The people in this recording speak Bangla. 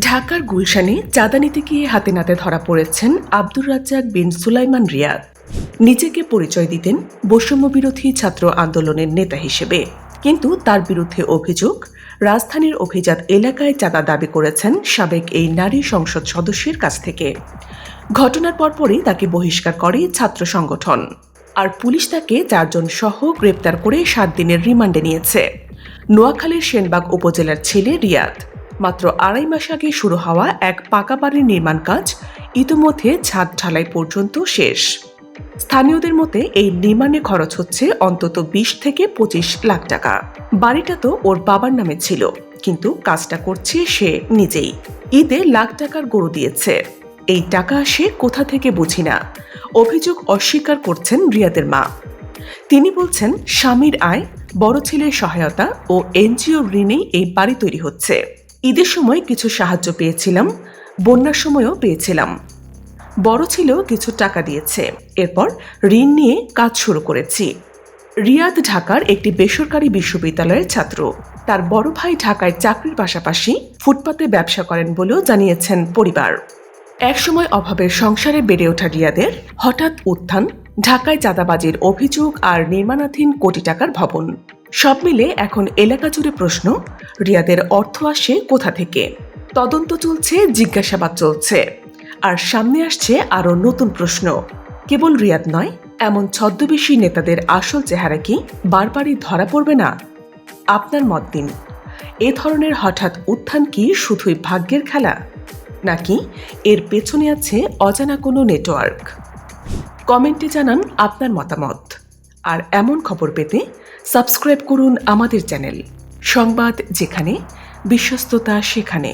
ঢাকার গুলশানে চাঁদা নিতে গিয়ে হাতে নাতে ধরা পড়েছেন আব্দুর রাজ্জাক বিন সুলাইমান রিয়াদ। নিজেকে পরিচয় দিতেন বৈষম্য বিরোধী ছাত্র আন্দোলনের নেতা হিসেবে। কিন্তু তার বিরুদ্ধে অভিযোগ, রাজধানীর অভিজাত এলাকায় চাঁদা দাবি করেছেন সাবেক এই নারী সংসদ সদস্যের কাছ থেকে। ঘটনার পরপরই তাকে বহিষ্কার করে ছাত্র সংগঠন। আর পুলিশ তাকে চারজন সহ গ্রেপ্তার করে সাত দিনের রিমান্ডে নিয়েছে। নোয়াখালীর সেনবাগ উপজেলার ছেলে রিয়াদ। মাত্র আড়াই মাস আগে শুরু হওয়া এক পাকা বাড়ির নির্মাণ কাজ ইতিমধ্যে ছাদ ঢালাই পর্যন্ত শেষ। স্থানীয়দের মতে এই নির্মাণে খরচ হচ্ছে অন্তত বিশ থেকে পঁচিশ লাখ টাকা। বাড়িটা তো ওর বাবার নামে ছিল, কিন্তু কাজটা করছে সে নিজেই। ঈদে লাখ টাকার গরু দিয়েছে। এই টাকা সে কোথা থেকে বুঝি না। অভিযোগ অস্বীকার করছেন রিয়াদের মা। তিনি বলছেন, স্বামীর আয়, বড় ছেলের সহায়তা ও এনজিও ঋণেই এই বাড়ি তৈরি হচ্ছে। ঈদের সময় কিছু সাহায্য পেয়েছিলাম, বন্যার সময়ও পেয়েছিলাম। বড় ছেলেও কিছু টাকা দিয়েছে। এরপর ঋণ নিয়ে কাজ শুরু করেছি। রিয়াদ ঢাকার একটি বেসরকারি বিশ্ববিদ্যালয়ের ছাত্র। তার বড় ভাই ঢাকায় চাকরির পাশাপাশি ফুটপাতে ব্যবসা করেন বলেও জানিয়েছেন পরিবার। একসময় অভাবের সংসারে বেড়ে ওঠা রিয়াদের হঠাৎ উত্থান, ঢাকায় চাঁদাবাজির অভিযোগ আর নির্মাণাধীন কোটি টাকার ভবন। সব মিলে এখন এলাকা জুড়ে প্রশ্ন, রিয়াদের অর্থ আসে কোথা থেকে? তদন্ত চলছে, জিজ্ঞাসাবাদ চলছে। আর সামনে আসছে আরও নতুন প্রশ্ন। কেবল রিয়াদ নয়, এমন ছদ্মবেশী নেতাদের আসল চেহারা কি বারবারই ধরা পড়বে না? আপনার মত দিন। এ ধরনের হঠাৎ উত্থান কি শুধুই ভাগ্যের খেলা? নাকি এর পেছনে আছে অজানা কোনো নেটওয়ার্ক? কমেন্টে জানান আপনার মতামত। আর এমন খবর পেতে সাবস্ক্রাইব করুন আমাদের চ্যানেল। সংবাদ যেখানে বিশ্বস্ততা সেখানে।